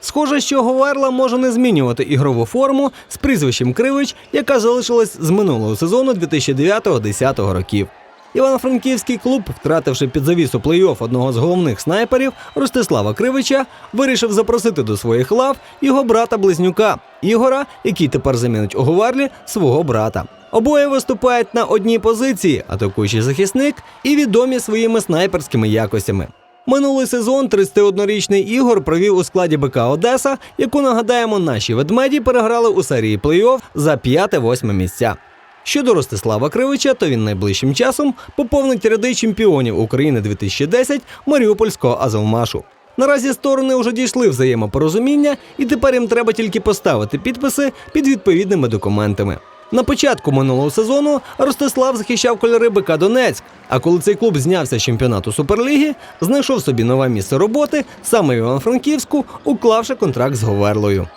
Схоже, що Говерла може не змінювати ігрову форму з прізвищем Кривич, яка залишилась з минулого сезону 2009-10 років. Івано-Франківський клуб, втративши під завісу плей-офф одного з головних снайперів Ростислава Кривича, вирішив запросити до своїх лав його брата-близнюка Ігора, який тепер замінить у Говерлі свого брата. Обоє виступають на одній позиції, атакуючий захисник і відомі своїми снайперськими якостями. Минулий сезон 31-річний Ігор провів у складі БК Одеса, яку нагадаємо, наші ведмеді переграли у серії плей-офф за 5-8 місця. Щодо Ростислава Кривича, то він найближчим часом поповнить ряди чемпіонів України 2010 Маріупольського Азовмашу. Наразі сторони вже дійшли взаємопорозуміння, і тепер їм треба тільки поставити підписи під відповідними документами. На початку минулого сезону Ростислав захищав кольори БК Донецьк. А коли цей клуб знявся з чемпіонату Суперліги, знайшов собі нове місце роботи саме в Івано-Франківську, уклавши контракт з Говерлою.